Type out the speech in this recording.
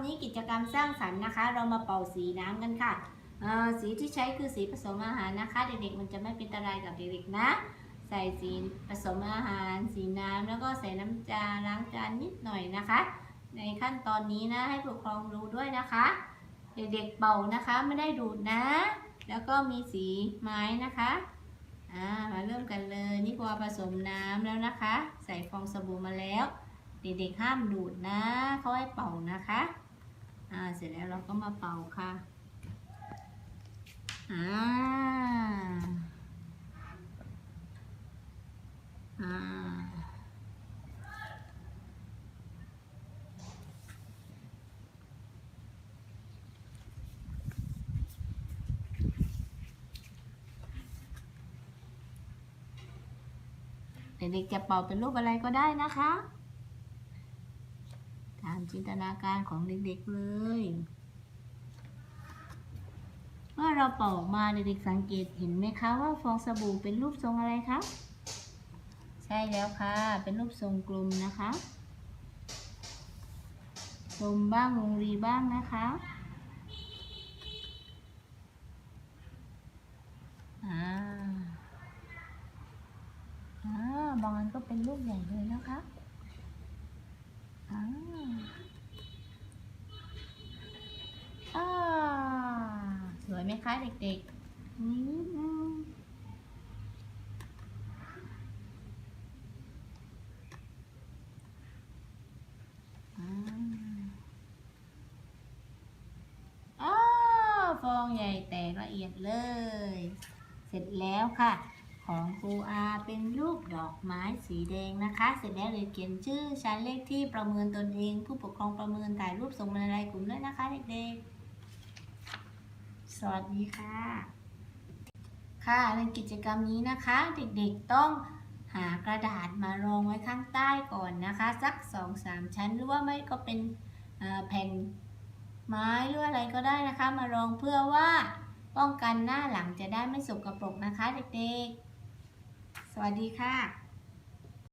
วันนี้กิจกรรมสร้างสรรค์นะคะ เรามาเป่าสีน้ำกันค่ะสีที่ใช้คือสีผสมอาหารนะคะ เด็กๆมันจะไม่เป็นอันตรายกับเด็กๆนะ ใส่สีผสมอาหาร สีน้ำแล้วก็ใส่น้ำจานล้างจานนิดหน่อยนะคะ ในขั้นตอนนี้นะให้ผู้ปกครองรู้ด้วยนะคะ เด็กๆเป่านะคะไม่ได้ดูดนะ แล้วก็มีสีไม้นะคะอ่ามาเริ่มกันเลยนี่พอผสมน้ำแล้วนะคะ ใส่ฟองสบู่มาแล้ว เด็กๆห้ามดูดนะเขาให้เป่านะคะ อ่า เสร็จแล้วเราก็มาเป่าค่ะ อ่า อ่า เด็กๆจะเป่าเป็นรูปอะไรก็ได้นะคะามจินตนาการของเด็กๆเลย เมื่อเราเป่าออกมาเด็กๆสังเกตเห็นไหมคะว่าฟองสบู่เป็นรูปทรงอะไรคะ ใช่แล้วค่ะ เป็นรูปทรงกลมนะคะกลมบ้างวงรีบ้างนะคะอ่าอ่าบางอันก็เป็นรูปใหญ่เลยนะคะ เด็กๆนี่ฟองใหญ่แตกละเอียดเลย เสร็จแล้วค่ะ ของครูอาเป็นรูปดอกไม้สีแดงนะคะ เสร็จแล้วเลยเขียนชื่อชั้นเลขที่ประเมินตนเอง ผู้ปกครองประเมินถ่ายรูปส่งมาในไลน์กลุ่มด้วยนะคะเด็กๆ สวัสดีค่ะ ค่ะในกิจกรรมนี้นะคะ เด็กๆต้องหากระดาษมารองไว้ข้างใต้ก่อนนะคะ สักสองสามชั้นหรือว่าไม่ก็เป็นแผ่นไม้หรืออะไรก็ได้นะคะ มารองเพื่อว่าป้องกันหน้าหลังจะได้ไม่สกปรกนะคะ เด็กๆ สวัสดีค่ะ